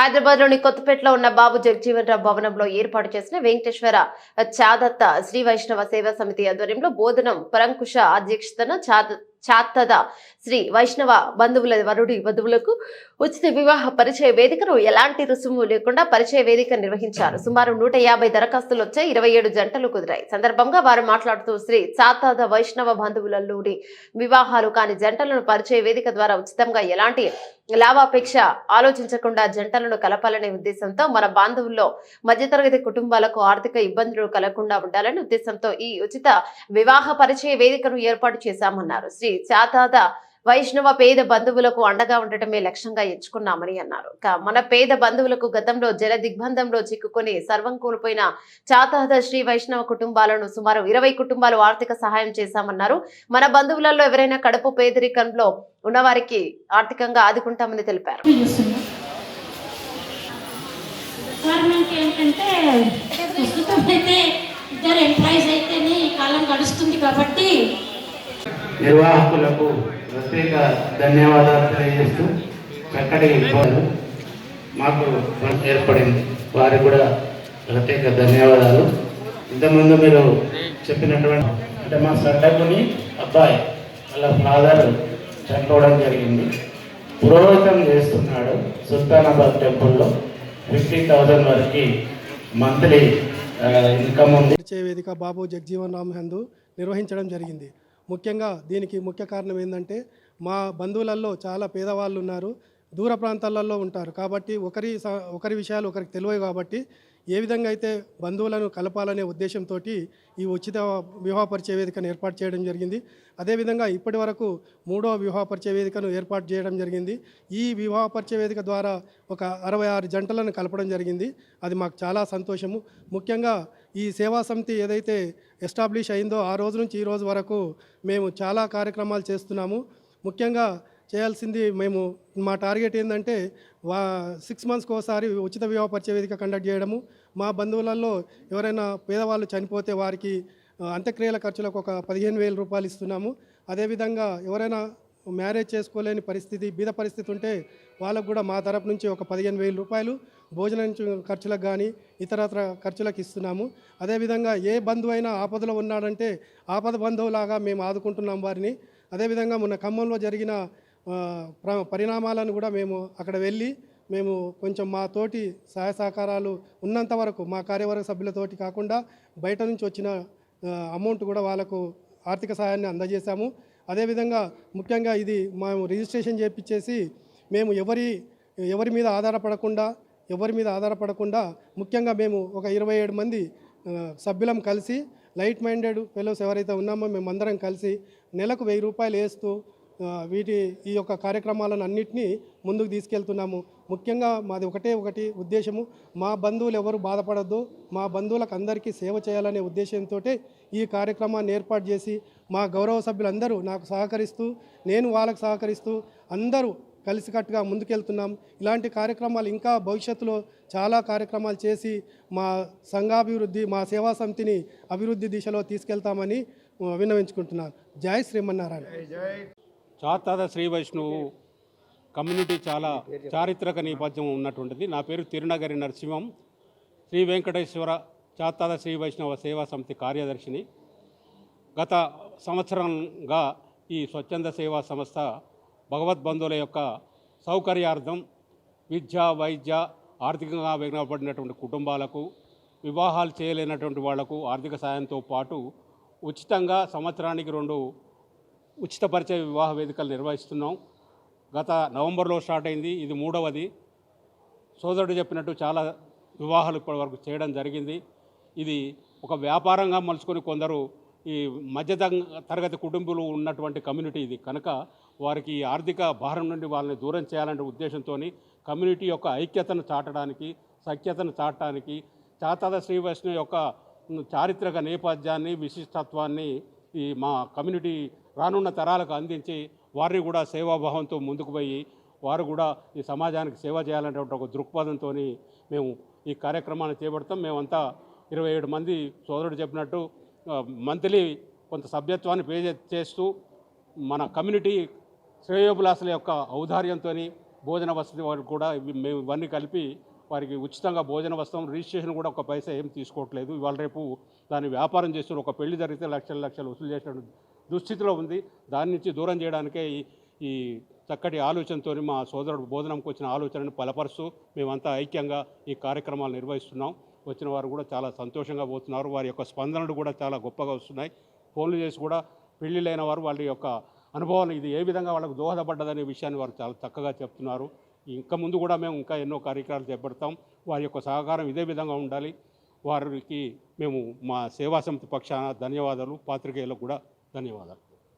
హైదరాబాద్లోని కొత్తపేటలో ఉన్న బాబు జగజీవన్ రావు భవనంలో ఏర్పాటు చేసిన వెంకటేశ్వర చాదత్త శ్రీ వైష్ణవ సేవా సమితి ఆధ్వర్యంలో బోధనం పరంకుశ అధ్యక్షతన చాద చాత్తద శ్రీ వైష్ణవ బంధువుల వరుడి బంధువులకు ఉచిత వివాహ పరిచయ వేదికను ఎలాంటి రుసుము లేకుండా పరిచయ వేదిక నిర్వహించారు. సుమారు నూట యాభై దరఖాస్తులు వచ్చే ఇరవై ఏడు జంటలు కుదిరాయి. సందర్భంగా వారు మాట్లాడుతూ శ్రీ చాతాద వైష్ణవ బంధువులలోని వివాహాలు కాని జంటలను పరిచయ వేదిక ద్వారా ఉచితంగా ఎలాంటి లాభాపేక్ష ఆలోచించకుండా జంటలను కలపాలనే ఉద్దేశంతో మన బాంధవుల్లో మధ్యతరగతి కుటుంబాలకు ఆర్థిక ఇబ్బందులు కలగకుండా ఉండాలనే ఉద్దేశంతో ఈ ఉచిత వివాహ పరిచయ వేదికను ఏర్పాటు చేశామన్నారు. శ్రీ చాతాద వైష్ణవ పేద బంధువులకు అండగా ఉండటమే లక్ష్యంగా ఎంచుకున్నామని అన్నారు. మన పేద బంధువులకు గతంలో జల దిగ్బంధంలో చిక్కుకొని సర్వం కోల్పోయిన చాతహత శ్రీ వైష్ణవ కుటుంబాలను సుమారు ఇరవై కుటుంబాలు ఆర్థిక సహాయం చేశామన్నారు. మన బంధువులలో ఎవరైనా కడుపు పేదరికంలో ఉన్నవారికి ఆర్థికంగా ఆదుకుంటామని తెలిపారు. ఇద్దరు ఎంప్లాయీస్ అయితేనే కాలం గడుస్తుంది కాబట్టి నిర్వాహకులకు ప్రత్యేక ధన్యవాదాలు తెలియజేస్తూ చక్కటి మాకు ఏర్పడింది. వారికి కూడా ప్రత్యేక ధన్యవాదాలు. ఇంతకుముందు మీరు చెప్పినటువంటి అంటే మా సడ్డకుని అబ్బాయి వాళ్ళ ఫాదర్ చనిపోవడం జరిగింది. పురోహితం చేస్తున్నాడు సుల్తానాబాద్ టెంపుల్లో. ఫిఫ్టీ థౌజండ్ వరకు మంత్లీ ఇన్కమ్ ఉంది. వేదిక బాబు జగ్జీవన్ రామ్ హందు నిర్వహించడం జరిగింది. ముఖ్యంగా దీనికి ముఖ్య కారణం ఏంటంటే మా బంధువులలో చాలా పేదవాళ్ళు ఉన్నారు. దూర ప్రాంతాలలో ఉంటారు. కాబట్టి ఒకరి స- ఒకరి విషయాలు ఒకరికి తెలియవు కాబట్టి ఏ విధంగా అయితే బంధువులను కలపాలనే ఉద్దేశంతో ఈ ఉచిత వివాహ పరిచయ వేదికను ఏర్పాటు చేయడం జరిగింది. అదేవిధంగా ఇప్పటి వరకు మూడో వివాహ పరిచయ వేదికను ఏర్పాటు చేయడం జరిగింది. ఈ వివాహ పరిచయ వేదిక ద్వారా ఒక అరవై ఆరు జంటలను కలపడం జరిగింది. అది మాకు చాలా సంతోషము. ముఖ్యంగా ఈ సేవా సమితి ఏదైతే ఎస్టాబ్లిష్ అయిందో ఆ రోజు నుంచి ఈ రోజు వరకు మేము చాలా కార్యక్రమాలు చేస్తున్నాము. ముఖ్యంగా చేయాల్సింది మేము మా టార్గెట్ ఏంటంటే వా సిక్స్ మంత్స్కి ఒకసారి ఉచిత వివాహ పరిచయ వేదిక కండక్ట్ చేయడము. మా బంధువులలో ఎవరైనా పేదవాళ్ళు చనిపోతే వారికి అంత్యక్రియల ఖర్చులకు ఒక పదిహేను వేల రూపాయలు ఇస్తున్నాము. అదేవిధంగా ఎవరైనా మ్యారేజ్ చేసుకోలేని పరిస్థితి బీద పరిస్థితి ఉంటే వాళ్ళకు కూడా మా తరపు నుంచి ఒక పదిహేను వేల రూపాయలు భోజనం ఖర్చులకు కానీ ఇతరత్ర ఖర్చులకు ఇస్తున్నాము. అదేవిధంగా ఏ బంధువు అయినా ఆపదలో ఉన్నాడంటే ఆపద బంధువులాగా మేము ఆదుకుంటున్నాం వారిని. అదేవిధంగా మొన్న ఖమ్మంలో జరిగిన పరిణామాలను కూడా మేము అక్కడ వెళ్ళి మేము కొంచెం మా తోటి సహాయ సహకారాలు ఉన్నంత వరకు మా కార్యవర్గ సభ్యులతోటి కాకుండా బయట నుంచి వచ్చిన అమౌంట్ కూడా వాళ్ళకు ఆర్థిక సహాయాన్ని అందజేశాము. అదేవిధంగా ముఖ్యంగా ఇది మేము రిజిస్ట్రేషన్ చేపించేసి మేము ఎవరి ఎవరి మీద ఆధారపడకుండా ఎవరి మీద ఆధారపడకుండా ముఖ్యంగా మేము ఒక ఇరవై ఏడు మంది సభ్యులం కలిసి లైట్ మైండెడ్ ఫెలోస్ ఎవరైతే ఉన్నామో మేమందరం కలిసి నెలకు వెయ్యి రూపాయలు వేస్తూ వీటి ఈ యొక్క కార్యక్రమాలను అన్నింటినీ ముందుకు తీసుకెళ్తున్నాము. ముఖ్యంగా మాది ఒకటే ఒకటి ఉద్దేశము. మా బంధువులు ఎవరు బాధపడద్దు. మా బంధువులకు అందరికీ సేవ చేయాలనే ఉద్దేశంతో ఈ కార్యక్రమాన్ని ఏర్పాటు చేసి మా గౌరవ సభ్యులందరూ నాకు సహకరిస్తూ నేను వాళ్ళకు సహకరిస్తూ అందరూ కలిసికట్టుగా ముందుకెళ్తున్నాం. ఇలాంటి కార్యక్రమాలు ఇంకా భవిష్యత్తులో చాలా కార్యక్రమాలు చేసి మా సంఘాభివృద్ధి మా సేవా సమితిని అభివృద్ధి దిశలో తీసుకెళ్తామని విన్నవించుకుంటున్నాను. జై శ్రీమన్నారాయణ. చాతాద శ్రీ వైష్ణవు కమ్యూనిటీ చాలా చారిత్రక నేపథ్యం ఉన్నటువంటిది. నా పేరు తిరునగరి నరసింహం. శ్రీ వెంకటేశ్వర చాతాద శ్రీ వైష్ణవ సేవా సమితి కార్యదర్శిని. గత సంవత్సరంగా ఈ స్వచ్ఛంద సేవా సంస్థ భగవద్బంధువుల యొక్క సౌకర్యార్థం విద్య వైద్య ఆర్థికంగా విఘ్నపడినటువంటి కుటుంబాలకు వివాహాలు చేయలేనటువంటి వాళ్ళకు ఆర్థిక సాయంతో పాటు ఉచితంగా సంవత్సరానికి రెండు ఉచిత పరిచయ వివాహ వేదికలు నిర్వహిస్తున్నాం. గత నవంబర్లో స్టార్ట్ అయింది. ఇది మూడవది. సోదరుడు చెప్పినట్టు చాలా వివాహాలు ఇప్పటి వరకు చేయడం జరిగింది. ఇది ఒక వ్యాపారంగా మలుచుకొని కొందరు ఈ మధ్య తరగతి కుటుంబాలు ఉన్నటువంటి కమ్యూనిటీ ఇది. కనుక వారికి ఆర్థిక భారం నుండి వాళ్ళని దూరం చేయాలనే ఉద్దేశంతో కమ్యూనిటీ యొక్క ఐక్యతను చాటడానికి సఖ్యతను చాటడానికి చాతాద శ్రీవైష్ణ యొక్క చారిత్రక నేపథ్యాన్ని విశిష్టత్వాన్ని ఈ మా కమ్యూనిటీ రానున్న తరాలకు అందించి వారిని కూడా సేవాభావంతో ముందుకు పోయి వారు కూడా ఈ సమాజానికి సేవ చేయాలనేటువంటి ఒక దృక్పథంతో మేము ఈ కార్యక్రమాన్ని చేపడతాం. మేమంతా ఇరవై ఏడు మంది సోదరుడు చెప్పినట్టు మంత్లీ కొంత సభ్యత్వాన్ని పే చేస్తూ మన కమ్యూనిటీ శ్రేయోభిలాసుల యొక్క ఔదార్యంతో భోజన వసతి వారికి కూడా మేము ఇవన్నీ కలిపి వారికి ఉచితంగా భోజన వస్త్రం రిజిస్ట్రేషన్ కూడా ఒక పైసా ఏం తీసుకోవట్లేదు. ఇవాళ రేపు దాన్ని వ్యాపారం చేస్తున్న ఒక పెళ్ళి జరిగితే లక్షల లక్షలు వసూలు చేసిన దుస్థితిలో ఉంది. దాని నుంచి దూరం చేయడానికే ఈ ఈ చక్కటి ఆలోచనతో మా సోదరుడు బోధనంకి వచ్చిన ఆలోచనను బలపరుస్తూ మేమంతా ఐక్యంగా ఈ కార్యక్రమాలు నిర్వహిస్తున్నాం. వచ్చిన వారు కూడా చాలా సంతోషంగా పోతున్నారు. వారి యొక్క స్పందనలు కూడా చాలా గొప్పగా వస్తున్నాయి. ఫోన్లు చేసి కూడా పెళ్ళిళ్ళైన వారు వాళ్ళ యొక్క అనుభవాలు ఇది ఏ విధంగా వాళ్ళకు దోహదపడ్డదనే విషయాన్ని వారు చాలా చక్కగా చెప్తున్నారు. ఇంకా ముందు కూడా మేము ఇంకా ఎన్నో కార్యక్రమాలు చేపడతాం. వారి యొక్క సహకారం ఇదే విధంగా ఉండాలి. వారికి మేము మా సేవా సమితి పక్షాన ధన్యవాదాలు పాత్రికేయులకు కూడా ధన్యవాదాలు.